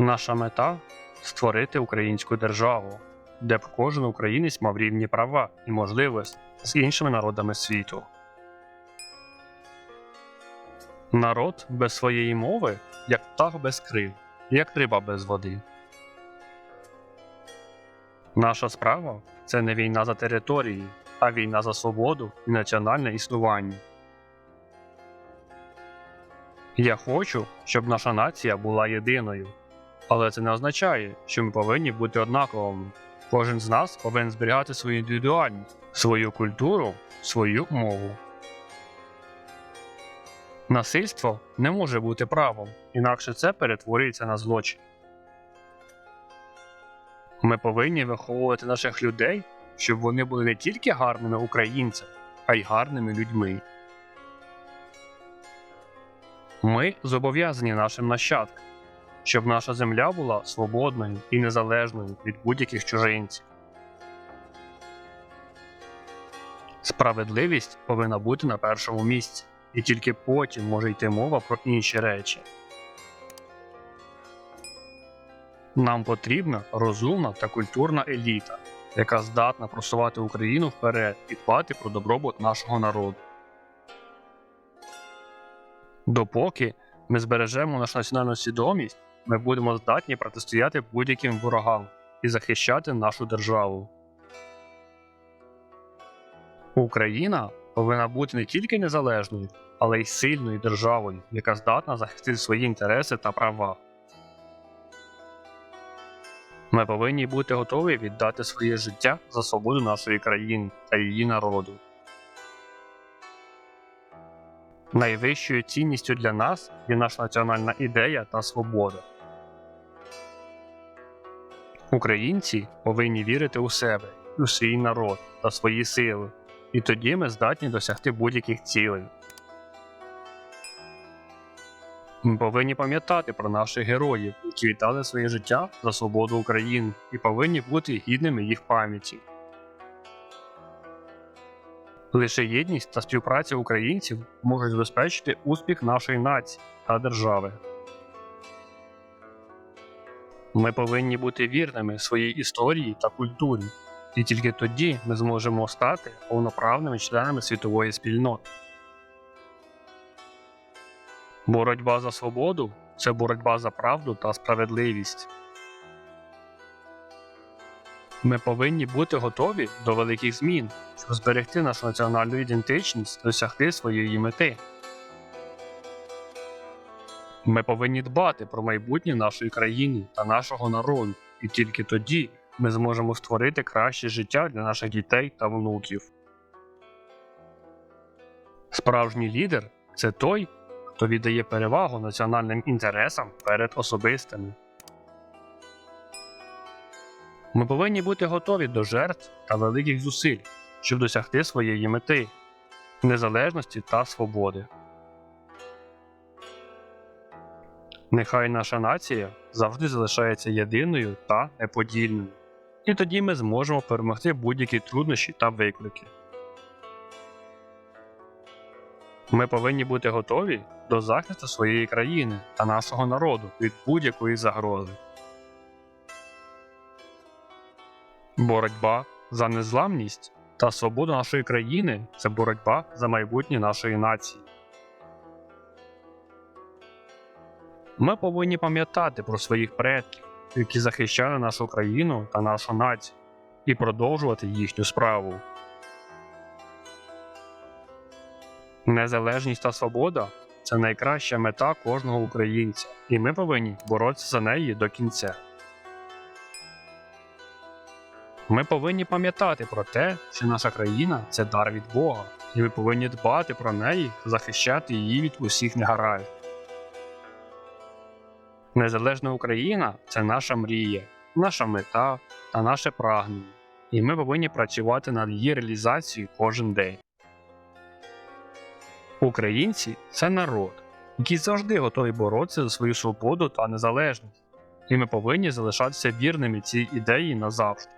Наша мета створити українську державу, де б кожен українець мав рівні права і можливості з іншими народами світу. Народ без своєї мови, як птах без крил, як риба без води. Наша справа це не війна за території, а війна за свободу і національне існування. Я хочу, щоб наша нація була єдиною. Але це не означає, що ми повинні бути однаковими. Кожен з нас повинен зберігати свою індивідуальність, свою культуру, свою мову. Насильство не може бути правом, інакше це перетворюється на злочин. Ми повинні виховувати наших людей, щоб вони були не тільки гарними українцями, а й гарними людьми. Ми зобов'язані нашим нащадкам щоб наша земля була свободною і незалежною від будь-яких чужинців. Справедливість повинна бути на першому місці, і тільки потім може йти мова про інші речі. Нам потрібна розумна та культурна еліта, яка здатна просувати Україну вперед і дбати про добробут нашого народу. Допоки ми збережемо нашу національну свідомість, ми будемо здатні протистояти будь-яким ворогам і захищати нашу державу. Україна повинна бути не тільки незалежною, але й сильною державою, яка здатна захистити свої інтереси та права. Ми повинні бути готові віддати своє життя за свободу нашої країни та її народу. Найвищою цінністю для нас є наша національна ідея та свобода. Українці повинні вірити у себе, у свій народ та свої сили, і тоді ми здатні досягти будь-яких цілей. Ми повинні пам'ятати про наших героїв, які віддали своє життя за свободу України, і повинні бути гідними їх пам'яті. Лише єдність та співпраця українців можуть забезпечити успіх нашої нації та держави. Ми повинні бути вірними своїй історії та культурі, і тільки тоді ми зможемо стати повноправними членами світової спільноти. Боротьба за свободу це боротьба за правду та справедливість. Ми повинні бути готові до великих змін, щоб зберегти нашу національну ідентичність, досягти своєї мети. Ми повинні дбати про майбутнє нашої країни та нашого народу, і тільки тоді ми зможемо створити краще життя для наших дітей та внуків. Справжній лідер це той, хто віддає перевагу національним інтересам перед особистими. Ми повинні бути готові до жертв та великих зусиль, щоб досягти своєї мети, незалежності та свободи. Нехай наша нація завжди залишається єдиною та неподільною, і тоді ми зможемо перемогти будь-які труднощі та виклики. Ми повинні бути готові до захисту своєї країни та нашого народу від будь-якої загрози. Боротьба за незламність та свободу нашої країни це боротьба за майбутнє нашої нації. Ми повинні пам'ятати про своїх предків, які захищали нашу країну та нашу націю, і продовжувати їхню справу. Незалежність та свобода це найкраща мета кожного українця, і ми повинні боротися за неї до кінця. Ми повинні пам'ятати про те, що наша країна це дар від Бога, і ми повинні дбати про неї та захищати її від усіх негараздів. Незалежна Україна це наша мрія, наша мета та наше прагнення, і ми повинні працювати над її реалізацією кожен день. Українці це народ, який завжди готовий боротися за свою свободу та незалежність, і ми повинні залишатися вірними цій ідеї назавжди.